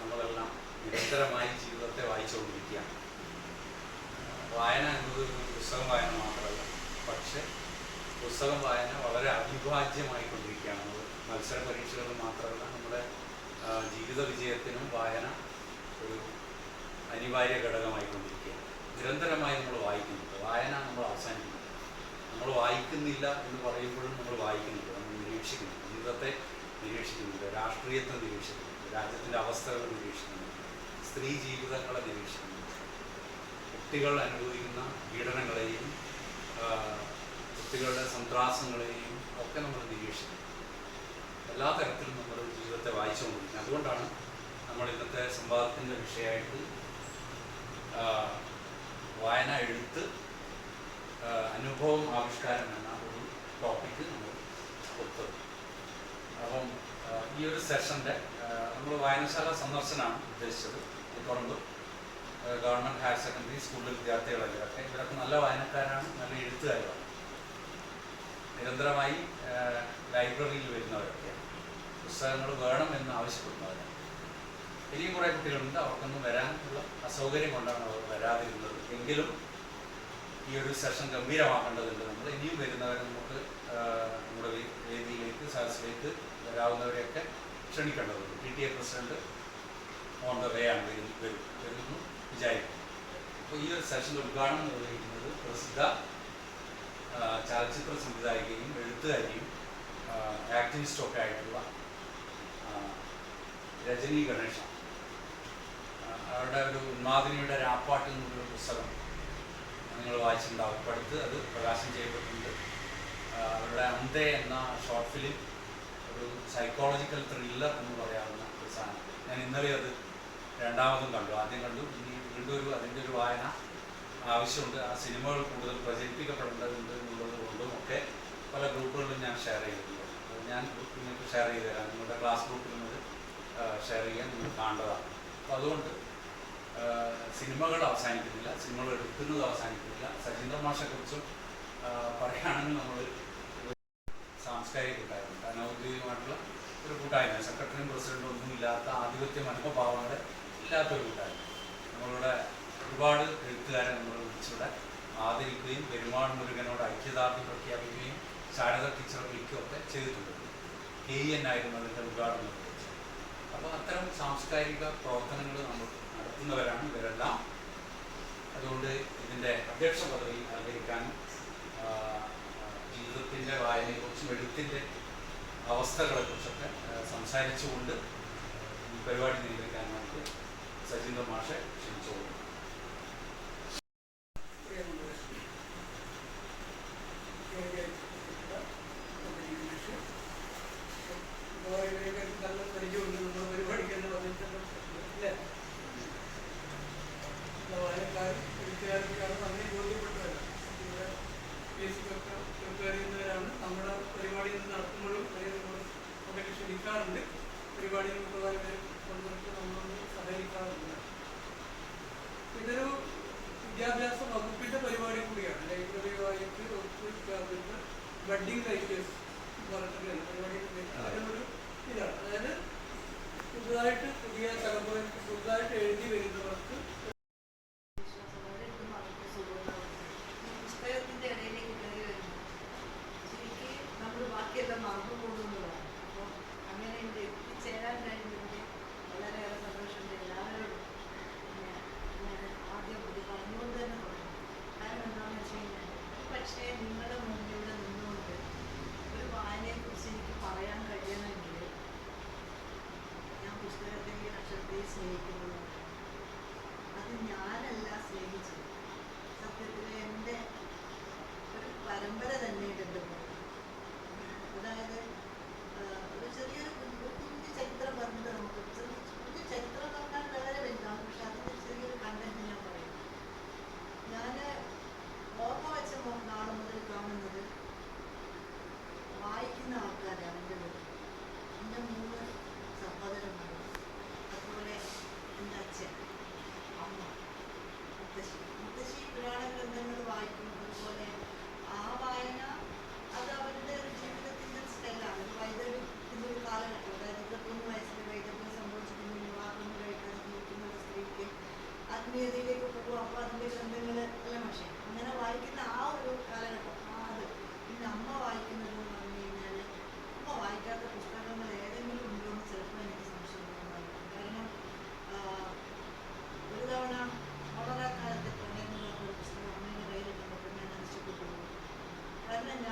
നമ്മളെല്ലാം നിരന്തരമായി ജീവിതത്തെ വായിച്ചുകൊണ്ടിരിക്കുകയാണ്. വായന എന്നത് പുസ്തകം വായന മാത്രമല്ല പക്ഷേ പുസ്തകം വായന വളരെ അവിഭാജ്യമായി കൊണ്ടിരിക്കുകയാണ്. മത്സര പരീക്ഷകളിൽ മാത്രമല്ല നമ്മുടെ ജീവിത വിജയത്തിനും വായന ഒരു അനിവാര്യ ഘടകമായി ഘടകമായിക്കൊണ്ടിരിക്കുകയാണ് നിരന്തരമായി നമ്മൾ വായിക്കുന്നുണ്ട്. വായന നമ്മൾ അവസാനിക്കുന്നു. നമ്മൾ വായിക്കുന്നില്ല എന്ന് പറയുമ്പോഴും നമ്മൾ വായിക്കുന്നുണ്ട് നമ്മൾ നിരീക്ഷിക്കുന്നുണ്ട് ജീവിതത്തെ നിരീക്ഷിക്കുന്നുണ്ട് രാഷ്ട്രീയത്തെ നിരീക്ഷിക്കുന്നുണ്ട് രാജ്യത്തിന്റെ അവസ്ഥകൾ നിരീക്ഷിക്കുന്നുണ്ട് സ്ത്രീ ജീവിതങ്ങളെ നിരീക്ഷിക്കുന്നുണ്ട് കുട്ടികൾ അനുഭവിക്കുന്ന പീഡനങ്ങളെയും കുട്ടികളുടെ സന്ത്രാസങ്ങളെയും ഒക്കെ നമ്മൾ നിരീക്ഷിക്കുന്നു. എല്ലാ തരത്തിലും നമ്മൾ ജീവിതത്തെ വായിച്ചുകൊണ്ടിരിക്കുന്നത് അതുകൊണ്ടാണ് നമ്മൾ ഇന്നത്തെ സംവാദത്തിന്റെ വിഷയമായിട്ട് വായന എഴുത്ത് അനുഭവം ആവിഷ്കാരം എന്ന ഒരു ടോപ്പിക്ക് നമ്മൾ കൊടുത്തത്. അപ്പം ഈ ഒരു സെഷന്റെ നമ്മൾ വായനശാല സന്ദർശനമാണ് ഉദ്ദേശിച്ചത്. ഗവൺമെന്റ് ഗവൺമെന്റ് ഹയർ സെക്കൻഡറി സ്കൂളിലെ വിദ്യാർത്ഥികളൊക്കെ ഇവരൊക്കെ നല്ല വായനക്കാരാണ് നല്ല എഴുത്തുകാരാണ്. നിരന്തരമായി ലൈബ്രറിയിൽ വരുന്നവരൊക്കെ. പുസ്തകങ്ങൾ വേണം എന്ന് ആവശ്യപ്പെടുന്നവരാണ്. ഇനിയും കുറേ കുട്ടികളുണ്ട്. അവർക്കൊന്നും വരാനുള്ള അസൗകര്യം കൊണ്ടാണ് അവർ വരാതിരുന്നത്. എങ്കിലും ഈ ഒരു സെഷൻ ഗംഭീരമാക്കേണ്ടതുണ്ട്. നമ്മൾ ഇനിയും വരുന്നവരെ നമുക്ക് നമ്മുടെ വേദിയിലേക്ക് സദസ്സിലേക്ക് വരാവുന്നവരെയൊക്കെ ക്ഷണിക്കേണ്ടതുണ്ട്. P T A president on the way ആണ് വരും വരും വരുമെന്ന് വിചാരിക്കും അപ്പോൾ ഈ ഒരു സെഷൻ ഉദ്ഘാടനം നിർവഹിക്കുന്നത് പ്രസിദ്ധ ചലച്ചിത്ര സംവിധായികയും എഴുത്തുകാരിയും ആക്ടിവിസ്റ്റും ഒക്കെ ആയിട്ടുള്ള രജനി ഗണേഷാണ് അവരുടെ ഒരു ഉന്മാദിനിയുടെ രാപ്പാട്ടിൽ നിന്നുള്ള പുസ്തകം നിങ്ങൾ വായിച്ചിട്ടുണ്ടാവും. പഠിത്ത് അത് പ്രകാശനം ചെയ്യപ്പെട്ടിട്ടുണ്ട്. അവരുടെ അന്തേ എന്ന ഷോർട്ട് ഫിലിം ഒരു സൈക്കോളജിക്കൽ ത്രില്ലർ എന്ന് പറയാവുന്ന ഒരു സാധനം. ഞാൻ ഇന്നലെ അത് രണ്ടാമതും കണ്ടു. ആദ്യം കണ്ടു ഇനി വീണ്ടും ഒരു അതിന്റെ ഒരു വായന ആവശ്യമുണ്ട്. ആ സിനിമകൾ കൂടുതൽ പ്രചരിപ്പിക്കപ്പെടേണ്ടതുണ്ട് എന്നുള്ളത് കൊണ്ടും ഒക്കെ പല ഗ്രൂപ്പുകളിലും ഞാൻ ഷെയർ ചെയ്തിട്ടുണ്ട്. ഞാൻ നിങ്ങൾക്ക് ഷെയർ ചെയ്ത് തരാം. നിങ്ങളുടെ ക്ലാസ് ഗ്രൂപ്പിൽ നിന്ന് ഷെയർ ചെയ്യാൻ നിങ്ങൾ കാണേണ്ടതാണ് അപ്പോൾ അതുകൊണ്ട് സിനിമകൾ അവസാനിക്കുന്നില്ല. സിനിമകൾ എടുക്കുന്നത് അവസാനിക്കുന്നില്ല. സജീന്ദ്ര മാഷെക്കുറിച്ചും പറയുകയാണെങ്കിൽ നമ്മൾ സാംസ്കാരിക കൂട്ടായ്മ അനൗദ്യോഗികമായിട്ടുള്ള ഒരു കൂട്ടായ്മ. സെക്രട്ടറിയും പ്രസിഡന്റും ഒന്നും ഇല്ലാത്ത ആധിപത്യ മനോഭാവങ്ങളുടെ ഇല്ലാത്തൊരു കൂട്ടായ്മ. നമ്മളുടെ ഒരുപാട് എഴുത്തുകാരെ നമ്മൾ വിളിച്ചിവിടെ ആദരിക്കുകയും പെരുമാൾ മുരുകനോട് ഐക്യദാർഢ്യം പ്രഖ്യാപിക്കുകയും ശാരദ ടീച്ചറെ വിളിക്കുകയൊക്കെ ചെയ്തിട്ടുണ്ട്. കെ എൻ ആയിരുന്നു അതിന്റെ ഉദ്ഘാടനം അപ്പോൾ അത്തരം സാംസ്കാരിക പ്രവർത്തനങ്ങൾ നമ്മൾ നടത്തുന്നവരാണ് ഇവരെല്ലാം. അതുകൊണ്ട് ഇതിന്റെ അധ്യക്ഷ പദവി അലങ്കരിക്കാനും ജീവിതത്തിന്റെ വായനയെക്കുറിച്ചും എഴുത്തിന്റെ അവസ്ഥകളെക്കുറിച്ചൊക്കെ സംസാരിച്ചുകൊണ്ട് ഈ പരിപാടി നിയന്ത്രിക്കാനായിട്ട് സജീന്ദ്ര മാഷെ Ага.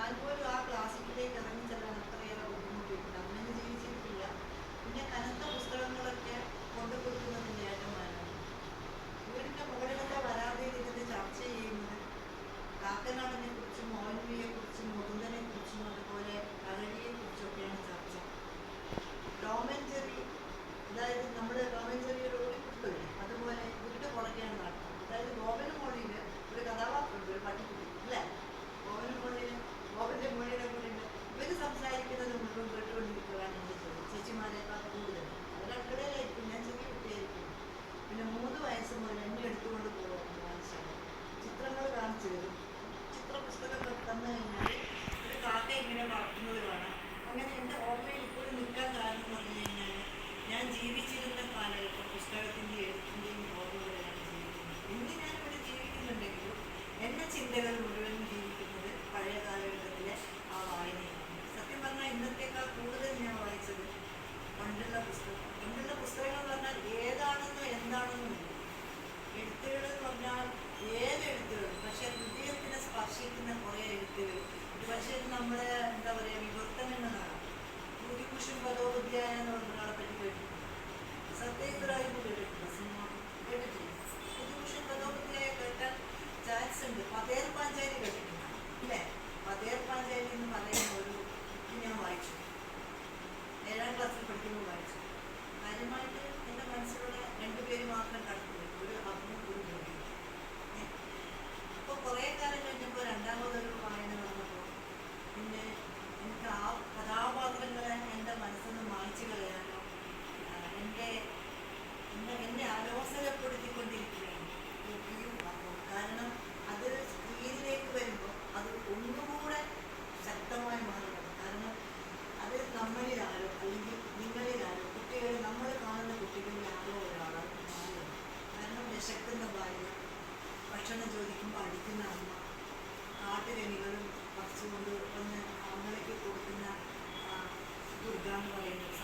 ഞാൻ പോലും ആ ക്ലാസിക്കിലേക്ക് ഇറങ്ങിച്ചെല്ലാൻ അത്രയേറെ ബുദ്ധിമുട്ടിയിട്ടുണ്ട്. അങ്ങനെ ജീവിച്ചിട്ടില്ല. പിന്നെ കനത്ത പുസ്തകങ്ങളൊക്കെ കൊണ്ടുകൊടുക്കുന്നത് നേട്ടമാണ് വീടിന്റെ മുകളിലൊക്കെ വരാതെ ഇരുന്ന് ചർച്ച ചെയ്യുന്നത് കാക്കനാടിനെ കുറിച്ചും മോഹൻവിയെ കുറിച്ചും മുകുന്ദനെ കുറിച്ചും അതുപോലെ അഴകിയെ കുറിച്ചൊക്കെയാണ് ചർച്ച. ടോമൻ അതായത് നമ്മുടെ ടോമൻ ചെറിയൊരു ഓടിക്കുട്ടില്ലേ അതുപോലെ വീട് പുറകെയാണ് നടക്കുന്നത് അതായത് ഗോപന മോളിയിൽ ഒരു കഥാപാത്രമുണ്ട് ഒരു പട്ടിക്കുട്ടി അവരുടെ മൊഴിയുടെ കൂടെ ഇവർ സംസാരിക്കുന്നത് മുഴുവൻ കേട്ടുകൊണ്ടിരിക്കുകയാണ് എന്റെ ചോദ്യം. ചേച്ചിമാരെക്കാൾ കൂടുതൽ അവർ അടുക്കളയിലായിരിക്കും ഞാൻ ചെറിയ കുട്ടിയായിരിക്കും. പിന്നെ മൂന്ന് വയസ്സ് മുതൽ എണ്ണി എടുത്തുകൊണ്ട് പോകും വാങ്ങിച്ചാണ് ചിത്രങ്ങൾ കാണിച്ചു തരും. ചിത്ര പുസ്തകം തന്നു കഴിഞ്ഞാൽ ഒരു കാക്ക ഇങ്ങനെ വളർത്തുന്നത് കാണാം. അങ്ങനെ എന്റെ ഓർമ്മയിൽ ഇപ്പോഴും നിൽക്കാൻ കാരണം എന്ന് പറഞ്ഞു കഴിഞ്ഞാൽ ഞാൻ ജീവിച്ചിരുന്ന കാലഘട്ടം പുസ്തകത്തിന്റെ എഴുത്തിന്റെയും ഓർമ്മകളിലാണ് ജീവിക്കുന്നത്. ഇന്ന് ഞാനിവിടെ ജീവിക്കുന്നുണ്ടെങ്കിലും എന്റെ ചിന്തകൾ മുഴുവൻ കൂടുതൽ ഞാൻ വായിച്ചത് പണ്ടുള്ള പുസ്തകം. പണ്ടുള്ള പുസ്തകങ്ങൾ എന്ന് പറഞ്ഞാൽ ഏതാണെന്നോ എന്താണെന്നോ എഴുത്തുകൾ എന്ന് പറഞ്ഞാൽ ഏത് എഴുത്തുകൾ പക്ഷെ ഹൃദയത്തിനെ സ്പർശിക്കുന്ന കുറേ എഴുത്തുകൾ. പക്ഷേ നമ്മൾ എന്താ പറയുക വിവർത്തനങ്ങളാണ്. ഭൂരിപുഷൻ പദോപധ്യായ എന്ന് പറഞ്ഞ ഒരാളെ പറ്റി കേട്ടിട്ടുണ്ട്. സത്യജിത്രായി കേട്ടിട്ടുണ്ട് സിനിമ. കേട്ടിട്ടില്ല? ഭൂരിപുഷൻ പദോപധ്യായ കേട്ടാൽ ചാൻസ് ഉണ്ട് പതേർ പാഞ്ചാലി കേട്ടിട്ടുണ്ട് ഇല്ലേ പതേർ പാഞ്ചാലി എന്ന് പറയുന്ന ഒരു ബുക്ക് ഞാൻ വായിച്ചു ഏഴാം ക്ലാസ്സിൽ പഠിക്കുമ്പോൾ വായിച്ചു കാര്യമായിട്ട് എന്റെ മനസ്സിലൂടെ രണ്ടുപേര് മാത്രം കടന്നു ഒരു അമ്മയും ഒരു ജോലിയും അപ്പോൾ കുറേ കാലം കഴിഞ്ഞപ്പോൾ രണ്ടാമതൊരു വായന വന്നപ്പോൾ പിന്നെ എനിക്ക് ആ കഥാപാത്രങ്ങളെ എന്റെ മനസ്സിൽ നിന്ന് മായ്ച്ചു കളയാനോ എന്റെ എന്നെ എന്നെ അലോസരപ്പെടുത്തിക്കൊണ്ടിരിക്കുകയാണ് കാരണം അത് സ്ക്രീനിലേക്ക് വരുമ്പോൾ അത് ഒന്നുകൂടെ ശക്തമായി മാറണം കാരണം അത് നമ്മളിലാരോ അല്ലെങ്കിൽ നമ്മൾ കാണുന്ന കുട്ടികളിൽ ആരോ ഒരാളാണ് കാരണം വിശക്കുന്ന ഭാര്യ ഭക്ഷണം ചോദിക്കുമ്പോൾ അടിക്കുന്ന അമ്മ കാട്ടുകനികളും പറിച്ചുകൊണ്ട് കൊടുക്കുന്ന ദുർഗ എന്ന് പറയുന്ന ഒരു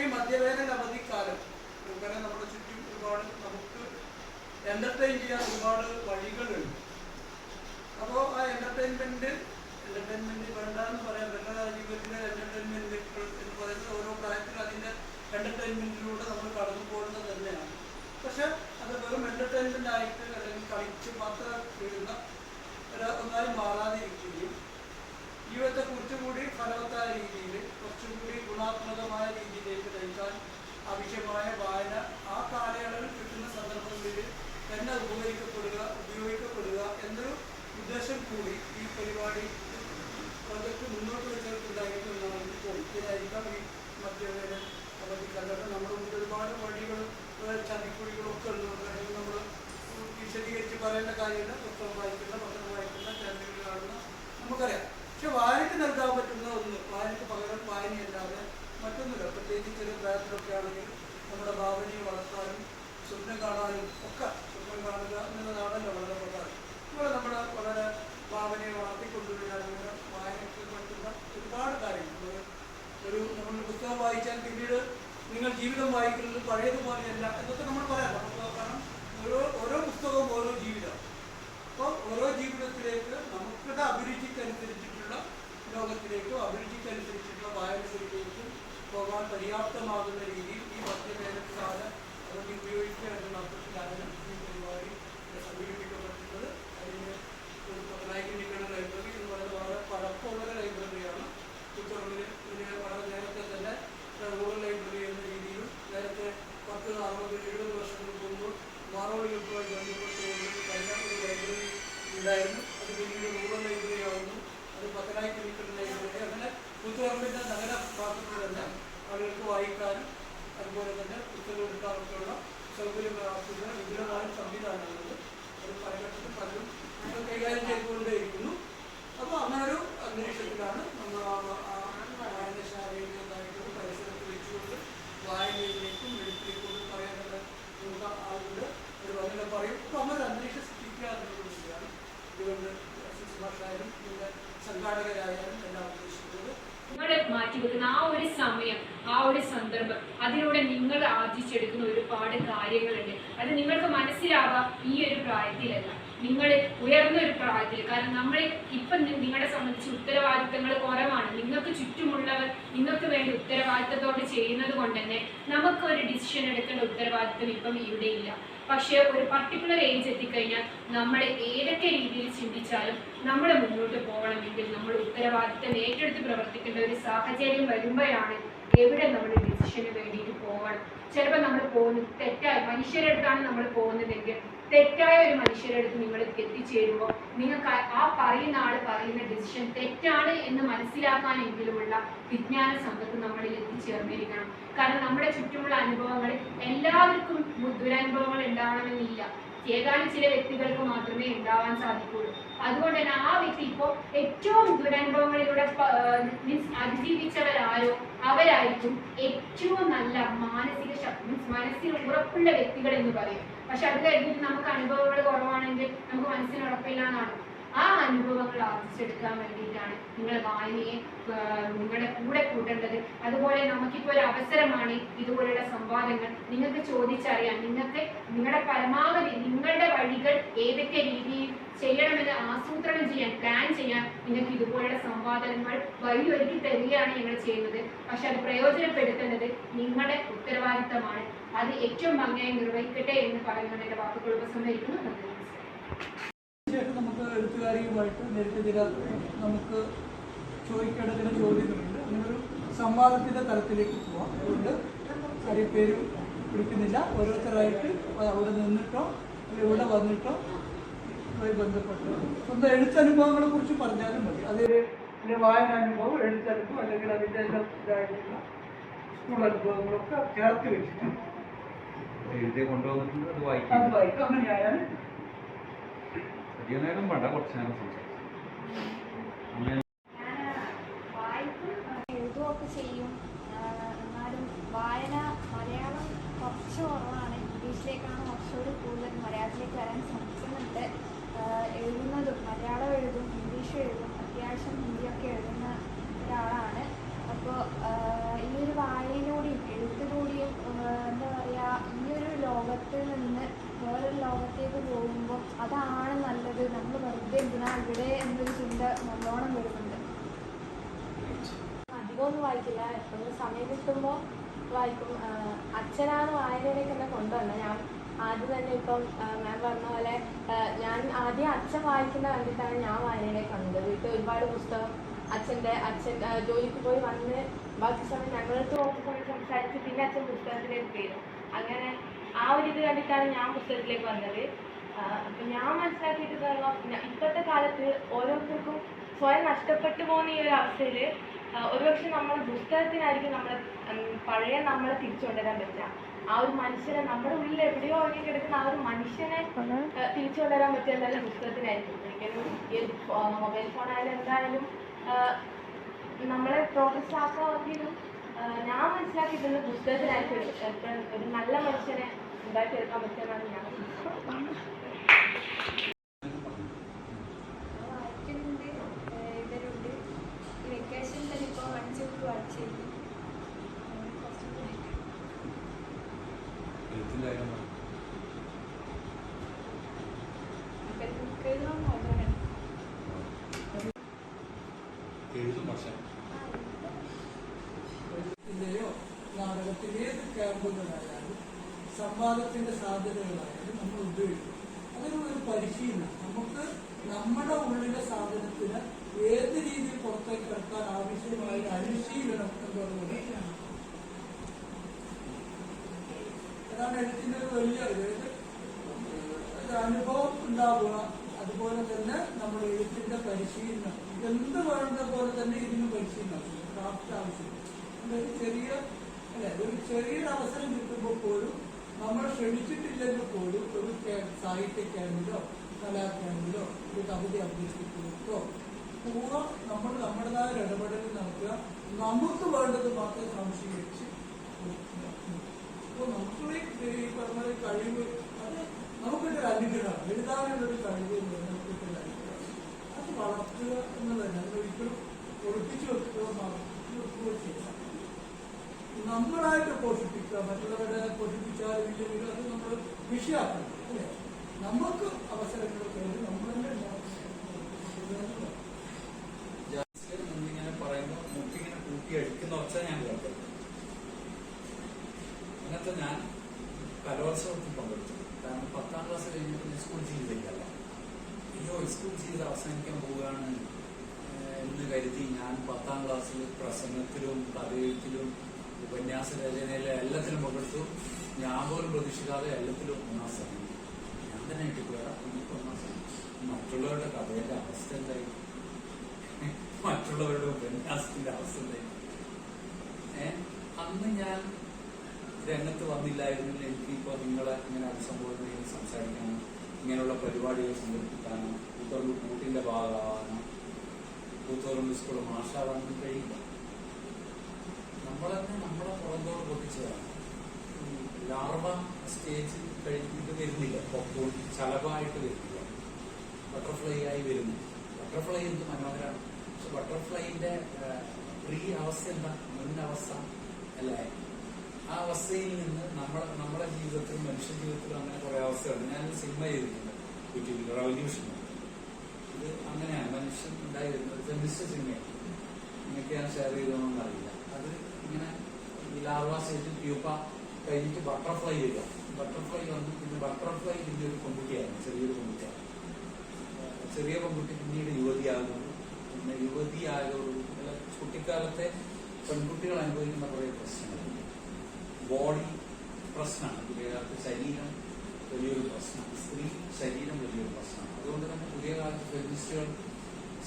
ഈ മധ്യവേനൽ അവധിക്കാലം. നമുക്കറിയാം നമ്മുടെ ചുറ്റും ഒരുപാട് നമുക്ക് എന്റർടൈൻ ചെയ്യാൻ ഒരുപാട് വഴികളുണ്ട്. അപ്പോൾ ആ എന്റർടൈൻമെന്റ് എന്റർടൈൻമെന്റ് വേണ്ട എന്ന് പറയാൻ പറ്റില്ല. ജീവിതത്തിലെ എന്റർടൈൻമെന്റ് എന്ന് പറയുന്നത് ഓരോ പ്രായത്തിൽ അതിന്റെ എന്റർടൈൻമെന്റിലൂടെ നമ്മൾ കടന്നു പോകുന്നത് തന്നെയാണ്. പക്ഷെ അത് വെറും എന്റർടൈൻമെന്റ് ആയിട്ട് അല്ലെങ്കിൽ കളിച്ച് മാത്രം വീഴുന്ന ഒന്നായി മാറാതിരിക്കുകയും ജീവിതത്തെ കുറച്ചുകൂടി ഫലവത്തായ രീതിയിൽ കുറച്ചുകൂടി ഗുണാത്മകമായ രീതിയിലേക്ക് നയിക്കാൻ ആവശ്യമായ വായന ആ കാലയളവിൽ കിട്ടുന്ന സന്ദർഭങ്ങളിൽ തന്നെ ഉപകരിക്കപ്പെടുക ഉപയോഗിക്കപ്പെടുക എന്നൊരു ഉദ്ദേശം കൂടി ഈ പരിപാടി പ്രൊജക്ട് മുന്നോട്ട് വെച്ചിട്ടുണ്ടായിരുന്നു എന്നാണ് എനിക്ക് തോന്നിയതായിരിക്കാം ഈ മധ്യവേദന അവധിക്കാലത്ത് നമ്മുടെ മുന്നിൽ ഒരുപാട് വഴികളും ചതിക്കുഴികളും ഒക്കെ ഉണ്ട്. നമ്മൾ വിശദീകരിച്ച് പറയേണ്ട കാര്യമില്ല. പുസ്തകം വായിക്കുന്ന പത്രം വായിക്കുന്ന ചാനലുകൾ കാണുന്ന നമുക്കറിയാം പക്ഷെ വായനയ്ക്ക് നൽകാൻ പറ്റുന്ന ഒന്ന് വായനയ്ക്ക് പകരം വായനയല്ലാതെ മറ്റൊന്നുമില്ല പ്രത്യേകിച്ച് ചെറിയ പ്രായത്തിലൊക്കെ ആണെങ്കിൽ നമ്മുടെ ഭാവനയെ വളർത്താനും സ്വപ്നം കാണാനും ഒക്കെ സ്വപ്നം കാണുക എന്നതാണല്ലോ വളരെ പ്രധാനം ഇവിടെ നമ്മുടെ വളരെ ഭാവനയെ വളർത്തിക്കൊണ്ടുവരാൻ അങ്ങനെ വായനയ്ക്ക് പറ്റുന്ന ഒരുപാട് കാര്യങ്ങൾ നമ്മൾ വായിച്ചാൽ പിന്നീട് നിങ്ങൾ ജീവിതം വായിക്കുന്നത് പഴയതുപോലെയല്ല എന്നൊക്കെ നമ്മൾ പറയാം നമുക്ക് കാരണം ഓരോ ഓരോ പുസ്തകവും ഓരോ ജീവിതം അപ്പോൾ ഓരോ ജീവിതത്തിലേക്ക് നമുക്കുടെ അഭിരുചിക്കനുസരിച്ചിട്ടുള്ള ലോകത്തിലേക്കോ അഭിരുചിക്കനുസരിച്ചിട്ടുള്ള വായനകളിലേക്കും പോകാൻ പര്യാപ്തമാകുന്ന രീതിയിൽ ഈ മധ്യവേനൽക്കാല അവധി ഉപയോഗിക്കുക എന്ന അർത്ഥത്തിലാണ് ഈ പരിപാടി സംഘടിപ്പിക്കപ്പെട്ടിട്ടുള്ളത് അതിന് പതിനായിരക്കണക്കിന് ലൈബ്രറി എന്ന് പറയുന്നത് വളരെ പഴക്കമുള്ള ലൈബ്രറിയാണ് പുത്തൂരിൽ ഇതിനെ വളരെ നേരത്തെ തന്നെ റൂറൽ ലൈബ്രറി എന്ന രീതിയിലും നേരത്തെ പത്ത് അറുപത് എഴുപത് വർഷങ്ങൾക്ക് മുമ്പ് മാറോളികൾക്കുമായി ബന്ധപ്പെട്ടുകൊണ്ട് ഒരു ലൈബ്രറി ഉണ്ടായിരുന്നു അത് പിന്നീട് റൂറൽ ലൈബ്രറി ആവുന്നു അത് പത്തനായിരക്കണക്കിന് ലൈബ്രറി അങ്ങനെ പുത്തൂറിന്റെ നഗര ഭാഗത്ത് തന്നെ ആളുകൾക്ക് വായിക്കാനും അതുപോലെ തന്നെ പുസ്തകം എടുക്കാനൊക്കെയുള്ള സൗകര്യം പ്രാപ്തിക്കുന്ന വിപുലമായ സംവിധാനങ്ങളുണ്ട് അത് പലഘട്ടത്തിൽ പലരും കൈകാര്യം ചെയ്തുകൊണ്ടേയിരിക്കുന്നു. അപ്പോൾ അങ്ങനെ ഒരു അന്തരീക്ഷത്തിലാണ് നമ്മൾ ആ വായനശാലയിലേക്കായിട്ടും പരിസരത്ത് വെച്ചുകൊണ്ട് വായനയിലേക്കും എഴുത്തിലേക്കും പറയാനുള്ള നമുക്ക് ഒരു വചനം പറയും അപ്പോൾ അങ്ങനെ ഒരു അന്തരീക്ഷം സൃഷ്ടിക്കുക ഇതുകൊണ്ട് സുഭാഷായാലും ഇതിന്റെ സംഘാടകരായാലും എല്ലാം ഉദ്ദേശിക്കുന്നത് മാറ്റി വെക്കുന്ന ആ ഒരു സമയം ആ ഒരു സന്ദർഭം അതിലൂടെ ഒരുപാട് കാര്യങ്ങളുണ്ട്. അത് നിങ്ങൾക്ക് മനസ്സിലാവാം ഈ ഒരു പ്രായത്തിലല്ല. നിങ്ങൾ ഉയർന്ന ഒരു പ്രായത്തിൽ കാരണം നമ്മൾ ഇപ്പം നിങ്ങളെ സംബന്ധിച്ച് ഉത്തരവാദിത്തങ്ങൾ കുറവാണ്. നിങ്ങൾക്ക് ചുറ്റുമുള്ളവർ നിങ്ങൾക്ക് വേണ്ടി ഉത്തരവാദിത്തത്തോടെ ചെയ്യുന്നത് കൊണ്ട് തന്നെ നമുക്ക് ഒരു ഡിസിഷൻ എടുക്കേണ്ട ഉത്തരവാദിത്തം ഇപ്പം ഇവിടെ ഇല്ല. പക്ഷേ ഒരു പർട്ടിക്കുലർ ഏജ് എത്തിക്കഴിഞ്ഞാൽ നമ്മൾ ഏതൊക്കെ രീതിയിൽ ചിന്തിച്ചാലും നമ്മൾ മുന്നോട്ട് പോകണമെങ്കിൽ നമ്മൾ ഉത്തരവാദിത്തം ഏറ്റെടുത്ത് പ്രവർത്തിക്കേണ്ട ഒരു സാഹചര്യം വരുമ്പോഴാണ് എവിടെ നമ്മൾ ഡിസിഷന് വേണ്ടിയിട്ട് പോകണം. ചിലപ്പോൾ നമ്മൾ പോകുന്നത് തെറ്റായ മനുഷ്യരുടെ അടുത്താണ് നമ്മൾ പോകുന്നതെങ്കിൽ തെറ്റായ ഒരു മനുഷ്യരുടെ അടുത്ത് നിങ്ങൾ എത്തിച്ചേരുമ്പോൾ നിങ്ങൾക്ക് ആ- പറയുന്ന ആൾ പറയുന്ന ഡിസിഷൻ തെറ്റാണ് എന്ന് മനസ്സിലാക്കാനെങ്കിലുമുള്ള വിജ്ഞാന സമ്പത്ത് നമ്മളിൽ എത്തിച്ചേർന്നിരിക്കണം. കാരണം നമ്മുടെ ചുറ്റുമുള്ള അനുഭവങ്ങൾ എല്ലാവർക്കും ദുരനുഭവങ്ങൾ ഉണ്ടാവണമെന്നില്ല. ഏതാനും ചില വ്യക്തികൾക്ക് മാത്രമേ ഉണ്ടാവാൻ സാധിക്കുള്ളൂ അതുകൊണ്ട് തന്നെ ആ വ്യക്തി ഇപ്പോൾ ഏറ്റവും ദുരനുഭവങ്ങളിലൂടെ മീൻസ് അതിജീവിച്ചവരാരോ അവരായിരിക്കും ഏറ്റവും നല്ല മാനസിക മീൻസ് മനസ്സിൽ ഉറപ്പുള്ള വ്യക്തികൾ എന്ന് പറയും. പക്ഷെ അത് കഴിഞ്ഞിട്ട് നമുക്ക് അനുഭവങ്ങൾ കുറവാണെങ്കിൽ നമുക്ക് മനസ്സിന് ഉറപ്പില്ല എന്നാണ്. ആ അനുഭവങ്ങൾ ആർജിച്ചെടുക്കാൻ വേണ്ടിയിട്ടാണ് നിങ്ങൾ വായനയെ നിങ്ങളുടെ കൂടെ കൂട്ടേണ്ടത്. അതുപോലെ നമുക്കിപ്പോൾ ഒരു അവസരമാണ് ഇതുപോലെയുള്ള സംവാദങ്ങൾ. നിങ്ങൾക്ക് ചോദിച്ചറിയാൻ നിങ്ങൾക്ക് നിങ്ങളുടെ ഏതൊക്കെ രീതിയിൽ ചെയ്യണമെന്ന് ആസൂത്രണം ചെയ്യാൻ പ്ലാൻ ചെയ്യാൻ നിങ്ങൾക്ക് ഇതുപോലുള്ള സംവാദങ്ങൾ വഴിയൊരുക്കി തരികയാണ് ഞങ്ങൾ ചെയ്യുന്നത്. പക്ഷെ അത് പ്രയോജനപ്പെടുത്തേണ്ടത് നിങ്ങളുടെ ഉത്തരവാദിത്തമാണ്. അത് ഏറ്റവും ഭംഗിയായി നിർവഹിക്കട്ടെ എന്ന് പറയുന്നത് എന്റെ വാക്കുകൾ ഉപസംഹരിക്കുന്നു. സംവാദത്തിന്റെ തലത്തിലേക്ക് പോവാം. അതുകൊണ്ട് ആരെയും പേര് വിളിക്കുന്നില്ല ഓരോരുത്തരായിട്ട് അവിടെ നിന്നിട്ടോ ഇവിടെ വന്നിട്ടോ? ഇതുമായി ബന്ധപ്പെട്ട്? സ്വന്തം എഴുത്തനുഭവങ്ങളെ കുറിച്ച് പറഞ്ഞാലും മതി. അതിൽ പിന്നെ വായനാനുഭവം എഴുത്തനുഭവം അല്ലെങ്കിൽ അതിന്റെ എല്ലാം ഇതായിട്ടുള്ള സ്കൂൾ അനുഭവങ്ങളൊക്കെ ചേർത്ത് വെച്ചിട്ട്. എഴുതി കൊണ്ടുവന്നിട്ടുണ്ട് അത് അത് വായിക്കും. വായിക്കും അങ്ങനെയായാലും അധികം നേരം വേണ്ട കുറച്ച് നേരം സംസാരിക്കും അങ്ങനെ വായിക്കും എഴുതുകയൊക്കെ ചെയ്യും ആഹ് എന്നാലും വായന മലയാളം കുറച്ച് കുറവാണ് ഇംഗ്ലീഷിലേക്കാണ് കുറച്ചുകൂടി കൂടുതൽ മലയാളത്തിലേക്ക് വരാൻ ശ്രമിക്കുന്നുണ്ട് ആഹ് എഴുതുന്നതും മലയാളം എഴുതും ഇംഗ്ലീഷും എഴുതും അത്യാവശ്യം ഹിന്ദിയൊക്കെ എഴുതുന്ന ഒരാളാണ് അപ്പോൾ ഈ ഒരു വായനയിലൂടെയും എഴുത്തിലൂടെയും ആഹ് എന്താ പറയുക ഈ ഒരു ലോകത്ത് നിന്ന് വേറൊരു ലോകത്തേക്ക് പോകുമ്പോൾ അതാണ് നല്ലത് നമ്മൾ വെറുതെ എന്തിനാ ഇവിടെ എന്നൊരു ചിന്ത നല്ലോണം വരുന്നുണ്ട് അധികമൊന്നും വായിക്കില്ല എപ്പോഴും സമയം കിട്ടുമ്പോൾ വായിക്കും ആഹ് അച്ഛനാണ് വായനയിലേക്ക് എന്നെ കൊണ്ടുവന്നത് ഞാൻ ആദ്യം തന്നെ ഇപ്പം മാം പറഞ്ഞ പോലെ ആഹ് ഞാൻ ആദ്യം അച്ഛൻ വായിക്കുന്ന കണ്ടിട്ടാണ് ഞാൻ വായനയെ കണ്ടത്. വീട്ടിൽ ഒരുപാട് പുസ്തകം അച്ഛന്റെ അച്ഛൻ ജോലിക്ക് പോയി വന്ന് ബാക്കി സമയം ഞങ്ങളടുത്ത് പോയി സംസാരിച്ച് പിന്നെ അച്ഛൻ പുസ്തകത്തിലേക്ക് വരും അങ്ങനെ ആ ഒരു ഇത് കണ്ടിട്ടാണ് ഞാൻ പുസ്തകത്തിലേക്ക് വന്നത്. അപ്പം ഞാൻ മനസ്സിലാക്കിയിട്ട് പറയുമ്പോൾ ഇപ്പോഴത്തെ കാലത്ത് ഓരോരുത്തർക്കും സ്വയം നഷ്ടപ്പെട്ടു പോകുന്ന ഈ ഒരു അവസ്ഥയിൽ ഒരുപക്ഷെ നമ്മൾ പുസ്തകത്തിനായിരിക്കും നമ്മൾ പഴയ നമ്മളെ തിരിച്ചു കൊണ്ടുവരാൻ പറ്റുക ആ ഒരു മനുഷ്യനെ നമ്മുടെ ഉള്ളിൽ എവിടെയോ ഒഴുകി കിടക്കുന്ന ആ ഒരു മനുഷ്യനെ തിരിച്ചു കൊണ്ടുവരാൻ പറ്റിയ എന്തായാലും പുസ്തകത്തിനായിരിക്കും. ഒരിക്കലും ഈ മൊബൈൽ ഫോൺ ആയാലും എന്തായാലും നമ്മളെ പ്രോഗ്രസ് ആക്കാമെങ്കിലും ഞാൻ മനസ്സിലാക്കിയിട്ടുള്ളത് പുസ്തകത്തിനായിരിക്കും ഒരു- നല്ല മനുഷ്യനെ ഉണ്ടാക്കിയെടുക്കാൻ പറ്റുമെന്നാണ് ഞാൻ മനസ്സിലാക്കുന്നത് വായിക്കുന്നുണ്ട് എഴുതലുണ്ട് ഈ വെക്കേഷൻ തന്നെ ഇപ്പോൾ അഞ്ച് ബുക്ക് വായിച്ചു കഴിഞ്ഞു. വരുന്നത് ബുക്ക് എഴുതണം ആഗ്രഹം എഴുതും പക്ഷേ എഴുത്തിന്റെയോ നാടകത്തിന്റെ ഏത് ക്യാമ്പുകളായാലും സംവാദത്തിന്റെ സാധ്യതകളായാലും നമ്മൾ ഉപയോഗിക്കും അതൊരു ഒരു പരിശീലനം നമുക്ക് നമ്മുടെ ഉള്ളിലെ സാധനത്തിന് ഏത് രീതിയിൽ പുറത്തേക്ക് ഇറക്കാൻ ആവശ്യമായ അനുശീലനം എന്നുള്ളത് അതാണ് എഴുത്തിന്റെ ഒരു വലിയ ഇത് ഇത് ഒരു അനുഭവം ഉണ്ടാവുക അതുപോലെ തന്നെ നമ്മൾ എഴുത്തിന്റെ പരിശീലനം. എന്ത് വേണ്ട പോലെ തന്നെ ഇതിന് പരിശീലനം. ക്രാഫ്റ്റ് ആവശ്യമില്ല ചെറിയ അല്ലെ ഒരു ചെറിയൊരു അവസരം കിട്ടുമ്പോൾ പോലും നമ്മൾ ക്ഷണിച്ചിട്ടില്ലെങ്കിൽ പോലും ഒരു സാഹിത്യ ക്യാമ്പിലോ കലാ ക്യാമ്പിലോ ഒരു കവിത അഭ്യസിക്കുന്നതോ പൂർവം നമ്മൾ നമ്മുടേതായ ഒരു ഇടപെടൽ നടത്തുക. നമുക്ക് വേണ്ടത് മാത്രം സംശീകരിച്ച് അപ്പോൾ നമുക്ക് ഈ പറഞ്ഞ കഴിവ് അത് നമുക്കൊരു അനുഗ്രഹം എഴുതാനുള്ളൊരു കഴിവ് എന്ന് പറഞ്ഞാൽ നമുക്കൊരു അനുഗ്രഹം അത് വളർത്തുക എന്നുള്ളതല്ല അത് ഒരിക്കലും ഒളിപ്പിച്ചു വെക്കുക നമ്മളായിട്ട് പോഷിപ്പിക്കുക മറ്റുള്ളവരെ പോഷിപ്പിച്ചാലും ഇല്ലെങ്കിൽ അത് നമ്മൾ വിഷയാക്കണം അല്ലേ? നമുക്ക് അവസരങ്ങൾ തേടി നമ്മൾ തന്നെ ഉണ്ടാക്കണം. ജാസ്തി മുന്നിങ്ങനെ പറയുമ്പോൾ മുട്ടിങ്ങനെ കൂട്ടി അടിക്കുന്ന ഒച്ച ഞാൻ കേട്ടത് അങ്ങനത്തെ ഞാൻ കലോത്സവത്തിൽ പങ്കെടുത്തു കാരണം പത്താം ക്ലാസ് കഴിഞ്ഞിട്ട് ഞാൻ സ്കൂൾ ജീവിതത്തിലല്ല അയ്യോ സ്കൂൾ ജീവിതം അവസാനിക്കാൻ പോവുകയാണ്. എന്ന് കരുതി ഞാൻ പത്താം ക്ലാസ്സിൽ പ്രസംഗത്തിലും കഥയെഴുത്തിലും ഉപന്യാസ രചനയിലെ എല്ലാത്തിലും പങ്കെടുത്തു. ഞാൻ പോലും പ്രതീക്ഷിക്കാതെ എല്ലാത്തിലും ഒന്നാം സ്ഥാനം ഞാൻ തന്നെ കിട്ടിപ്പോയാ എനിക്ക് ഒന്നാം സ്ഥാനം മറ്റുള്ളവരുടെ കഥയുടെ അവസ്ഥ എന്തായി? മറ്റുള്ളവരുടെ ഉപന്യാസത്തിന്റെ അവസ്ഥ എന്തായി? അന്ന് ഞാൻ രംഗത്ത് വന്നില്ലായിരുന്നില്ല. എനിക്ക് ഇപ്പൊ നിങ്ങളെ ഇങ്ങനെ അഭിസംബോധന ചെയ്ത് സംസാരിക്കാനും ഇങ്ങനെയുള്ള പരിപാടികൾ സംഘടിപ്പിക്കാനും കൂത്തുറമ്പ് കൂട്ടിന്റെ ഭാഗമാകാനോ കൂത്തുറമ്പ് സ്കൂൾ മാഷാവാനും കഴിയില്ല. നമ്മളെന്നെ നമ്മളെ പുറന്തോട് പൊട്ടിച്ചതാണ്. ലാർവ സ്റ്റേജിൽ കഴിഞ്ഞിട്ട് വരുന്നില്ല. പൊക്കോൺ ചലവായിട്ട് വരുന്നില്ല. ബട്ടർഫ്ലൈ ആയി വരുന്നു. ബട്ടർഫ്ലൈ എന്ത് മനോഹരമാണ് പക്ഷെ ബട്ടർഫ്ലൈന്റെ പ്രീ അവസ്ഥ എന്താ? മുൻ അവസ്ഥ അല്ലേ. ആ അവസ്ഥയിൽ നിന്ന് നമ്മുടെ നമ്മുടെ ജീവിതത്തിൽ മനുഷ്യ ജീവിതത്തിലും അങ്ങനെ കുറെ അവസ്ഥയുണ്ട്. ഞാൻ സിനിമ ചെയ്തിട്ടുണ്ട് യൂട്യൂബിൽ റവല്യൂഷൻ ഇത് അങ്ങനെയാണ്. മനുഷ്യൻ ഉണ്ടായിരുന്നത് ഫെമിനിസ്റ്റ് സിനിമയാണ് ഞാൻ ഷെയർ ചെയ്തതെന്നൊന്നും അറിയില്ല. അത് ഇങ്ങനെ ഈ ലാർവ സ്റ്റേജിൽ പ്യൂപ്പ കഴിഞ്ഞിട്ട് ബട്ടർഫ്ലൈ ചെയ്യുക ബട്ടർഫ്ലൈ വന്ന് പിന്നെ ബട്ടർഫ്ലൈ പിന്നെ ഒരു പെൺകുട്ടിയായിരുന്നു ചെറിയൊരു പെൺകുട്ടിയാണ്. ചെറിയ പെൺകുട്ടി പിന്നീട് യുവതിയാകുന്നു. പിന്നെ അല്ല കുട്ടിക്കാലത്തെ പെൺകുട്ടികൾ അനുഭവിക്കുന്ന കുറേ പ്രശ്നങ്ങളുണ്ട്. ബോഡി പ്രശ്നമാണ്. പുതിയ കാലത്ത് ശരീരം വലിയൊരു പ്രശ്നമാണ്. സ്ത്രീ ശരീരം വലിയൊരു പ്രശ്നമാണ്. അതുകൊണ്ട് തന്നെ പുതിയ കാലത്ത് ഫെമിനിസ്റ്റുകൾ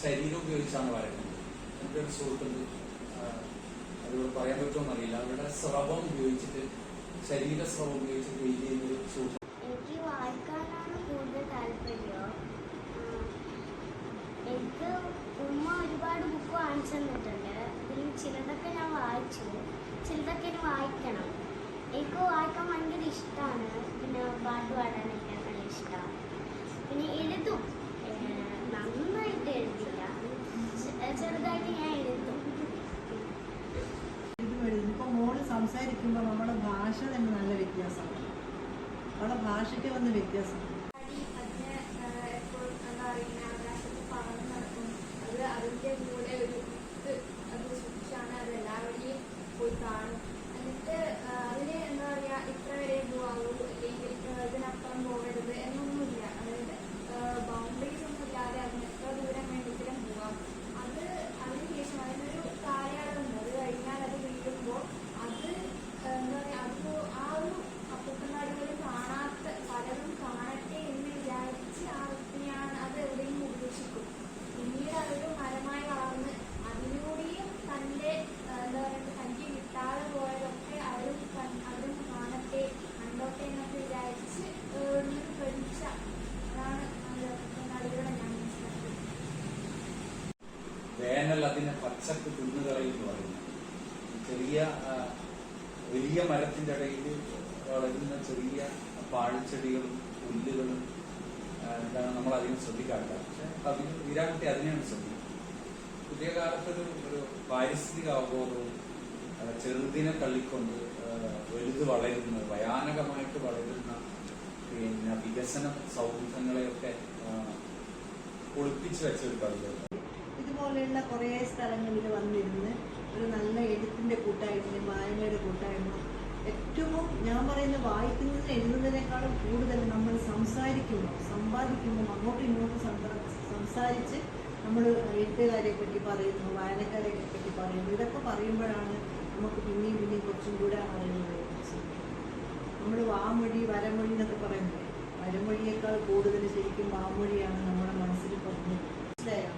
ശരീരം ഉപയോഗിച്ചാണ് വരയ്ക്കുന്നത് എന്റെ ഒരു സുഹൃത്തുണ്ട് അവരോട് പറയാൻ പറ്റുമോ അറിയില്ല അവരുടെ സ്രവം ഉപയോഗിച്ചിട്ട് ശരീര സ്രവം ഉപയോഗിച്ചിട്ട് വെയിൽ ചെയ്യുന്ന ഒരു സുഹൃത്ത്. എനിക്ക് വായിക്കാനാണ് കൂടുതൽ താല്പര്യം? ഉമ്മ ഒരുപാട് ബുക്ക് വാങ്ങിച്ചു തന്നിട്ടുണ്ട്. ചിലതൊക്കെ ഞാൻ വായിച്ചു. ചിലതൊക്കെ ഇനി വായിക്കണം. എനിക്ക് വായിക്കാൻ ഭയങ്കര ഇഷ്ടമാണ് പിന്നെ പാട്ട് പാടാനൊക്കെ നല്ല ഇഷ്ടമാണ് പിന്നെ എഴുതും. നന്നായിട്ട് എഴുതില്ല. ചെറുതായിട്ട് ഞാൻ എഴുതും. ഇത് എഴുതും ഇപ്പൊ മോൾ സംസാരിക്കുമ്പോൾ നമ്മുടെ ഭാഷ തന്നെ നല്ല വ്യത്യാസമാണ്. നമ്മുടെ ഭാഷയ്ക്ക് വന്ന വ്യത്യാസം അടി അതിനെ എപ്പോഴും എന്താ പറയുക ആകാശത്ത് പറന്ന് നടക്കും അത് അതിന്റെ കൂടെ ഒരു ഇത് അത് സൂക്ഷിച്ചാണ് അത് എല്ലാവരെയും പോയി കാണും എന്നിട്ട് ആ, അതിന് എന്താ പറയുക ഇത്ര വരെ പോകാവൂ അല്ലെങ്കിൽ ആ, ഇതിനപ്പുറം പോകരുത് എന്നൊന്നുമില്ല അതായത് ബൗണ്ടറീസ് ഒന്നും ഇല്ലാതെ അതിന് എത്ര ദൂരം വേണമെങ്കിലും പോകാം അത് അതിനുശേഷം അതിനൊരു കാലയളവുണ്ട് അത് കഴിഞ്ഞാൽ അത് വീഴുമ്പോൾ അത് എന്താ പറയുക അതിപ്പോ ആ ഒരു അപ്പൂപ്പനാടുകൾ കാണാത്ത പലതും കാണട്ടെ എന്ന് വിചാരിച്ച് ആ വ്യക്തിയാണ് അത് എവിടെയും ഉപേക്ഷിക്കും പിന്നീട് അതൊരു മരമായി വളർന്ന് അതിലൂടെയും തന്റെ ആ, എന്താ പറയുക തനിക്ക് കിട്ടാതെ പോയതൊക്കെ അവരും കൺ- അവരും കാണട്ടെ കണ്ടോട്ടെ എന്നൊക്കെ വിചാരിച്ച് ഏ, ഒരു പ്രതീക്ഷ അതാണ് അപ്പൂപ്പനാടുകളെ ഞാൻ മനസ്സിലാക്കിയത് വേനൽ അതിനെ പച്ചക്ക് തിന്നുകളയും എന്ന് പറയുന്നു. ചെറിയ വലിയ മരത്തിന്റെ ഇടയിൽ വളരുന്ന ചെറിയ പാഴ്ചെടികളും പുല്ലുകളും എന്താണ് നമ്മൾ അധികം ശ്രദ്ധിക്കാറില്ല. പക്ഷെ കവി വീരാകുട്ടി അതിനെയാണ് ശ്രദ്ധിക്കുന്നത്. പുതിയ കാലത്തൊരു ഒരു പാരിസ്ഥിതിക അവബോധവും ചെറുതിനെ തള്ളിക്കൊണ്ട് വലുത് വളരുന്ന ഭയാനകമായിട്ട് വളരുന്ന പിന്നെ വികസന സൗഹൃദങ്ങളെയൊക്കെ ഒളിപ്പിച്ചു വെച്ച ഒരു കവിത ഇതുപോലെയുള്ള കുറേ സ്ഥലങ്ങളിൽ വന്നിരുന്ന് ഒരു നല്ല എഴുത്തിന്റെ കൂട്ടായ്മയും വായനയുടെ കൂട്ടായ്മ ഏറ്റവും ഞാൻ പറയുന്ന വായിക്കുന്നതിന് എഴുതുന്നതിനേക്കാളും കൂടുതൽ നമ്മൾ സംസാരിക്കുമ്പോൾ സമ്പാദിക്കുമ്പോൾ അങ്ങോട്ടും ഇങ്ങോട്ടും സംസാ- സംസാരിച്ച് നമ്മൾ എഴുത്തുകാരെ പറ്റി പറയുന്നു വായനക്കാരെ പറ്റി പറയുന്നു. ഇതൊക്കെ പറയുമ്പോഴാണ് നമുക്ക് പിന്നെയും പിന്നെയും കുറച്ചും കൂടെ അറിയുന്നത് നമ്മൾ വാമൊഴി വരമൊഴി എന്നൊക്കെ പറയുമ്പോൾ വരമൊഴിയേക്കാൾ കൂടുതൽ ശരിക്കും വാമൊഴിയാണ് നമ്മുടെ മനസ്സിൽ പറഞ്ഞു മനസ്സിലായോ?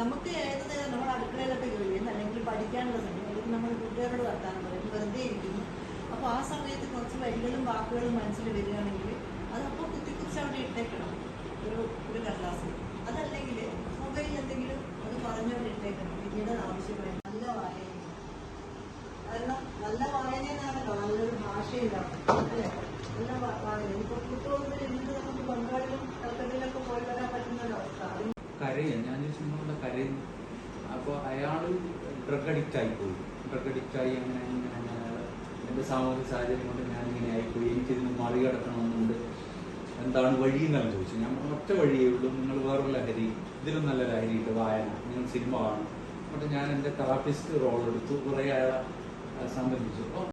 നമുക്ക് ഏത് നമ്മൾ അടുക്കളയിലൊക്കെ ജോലി അല്ലെങ്കിൽ പഠിക്കാനുള്ള സമയം അല്ലെങ്കിൽ നമ്മൾ കൂട്ടുകാരോട് വർത്താനം പറയും വെറുതെ ഇരിക്കുന്നു. അപ്പോൾ ആ സമയത്ത് കുറച്ച് വരികളും വാക്കുകളും മനസ്സിൽ വരികയാണെങ്കിൽ അത് കുത്തി കുത്തിക്കുറിച്ച് അവിടെ ഇട്ടേക്കണം. ഒരു ഒരു കടലാസ്. അതല്ലെങ്കിൽ മൊബൈലിൽ എന്തെങ്കിലും അത് പറഞ്ഞവിടെ ഇട്ടേക്കണം. പിന്നീട് ആവശ്യമായി. നല്ല വായന കാരണം നല്ല വായന എന്നാണല്ലോ നല്ലൊരു ഭാഷയിലാണ് അല്ലേ? നല്ല വായന. ഇപ്പൊ കുട്ടികൾക്ക് ഇരുന്നിട്ട് നമുക്ക് ബംഗാളിലും കൽക്കട്ടയിലൊക്കെ പോയി വരാൻ പറ്റുന്ന ഒരു അവസ്ഥ. അത് കരയും. ഞാൻ ചോദിച്ചു കരയുന്നു. അപ്പോൾ അയാൾ ഡ്രഗ് അഡിക്റ്റ് ആയിപ്പോയി. ഡ്രഗ് അഡിക്റ്റ് ആയി അങ്ങനെ അങ്ങനെ അങ്ങനെ. അയാൾ എന്റെ സാമൂഹിക സാഹചര്യം കൊണ്ട് ഞാൻ ഇങ്ങനെ ആയിപ്പോയി. എനിക്കിതിന് മറികടക്കണമെന്നുണ്ട് എന്താണ് വഴി എന്നാണ് ചോദിച്ചു. ഞാൻ ഒറ്റ വഴിയേ ഉള്ളൂ. നിങ്ങൾ വേറൊരു ലഹരി ഇതിലും നല്ല ലഹരിയുണ്ട് വായന. നിങ്ങൾ സിനിമ കാണും എന്നിട്ട് ഞാൻ എന്റെ തെറാപ്പിസ്റ്റ് റോൾ എടുത്തു. കുറേ അയാളെ സംബന്ധിച്ചു. അപ്പോൾ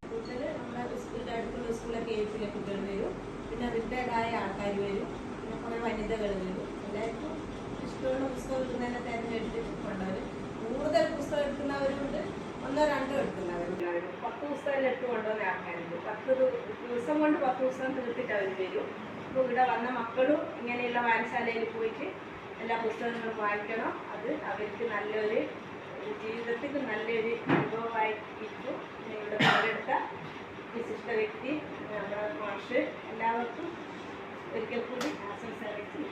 കുട്ടികൾ വരും. പിന്നെ റിട്ടയർഡായ ആൾക്കാർ വരും. പിന്നെ കുറേ വനിതകൾ വരും. എല്ലാവർക്കും ഇഷ്ടമുള്ള പുസ്തകം എടുക്കുന്നതിനെ തിരഞ്ഞെടുത്തിട്ട് കൊണ്ടുവരും കൂടുതൽ പുസ്തകം എടുക്കുന്നവരുണ്ട്. ഒന്നോ രണ്ടോ എടുക്കുന്നവരുണ്ട്. പത്ത് പുസ്തകം എടുത്തു കൊണ്ടുവന്ന ആൾക്കാരുണ്ട് പത്ത് ദിവസം കൊണ്ട് പത്ത് പുസ്തകം തീർത്തിട്ട് അവർ വരും അപ്പോൾ ഇവിടെ വന്ന മക്കളും ഇങ്ങനെയുള്ള വായനശാലയിൽ പോയിട്ട് എല്ലാ പുസ്തകങ്ങളും വായിക്കണം. അത് അവർക്ക് നല്ലൊരു ജീവിതത്തിൽ നല്ലൊരു അനുഭവമായിരിക്കും. ഇവിടെ പങ്കെടുത്ത വിശിഷ്ട വ്യക്തി മാഷ് എല്ലാവർക്കും ഒരിക്കൽ കൂടി ആശംസ അറിയിച്ചു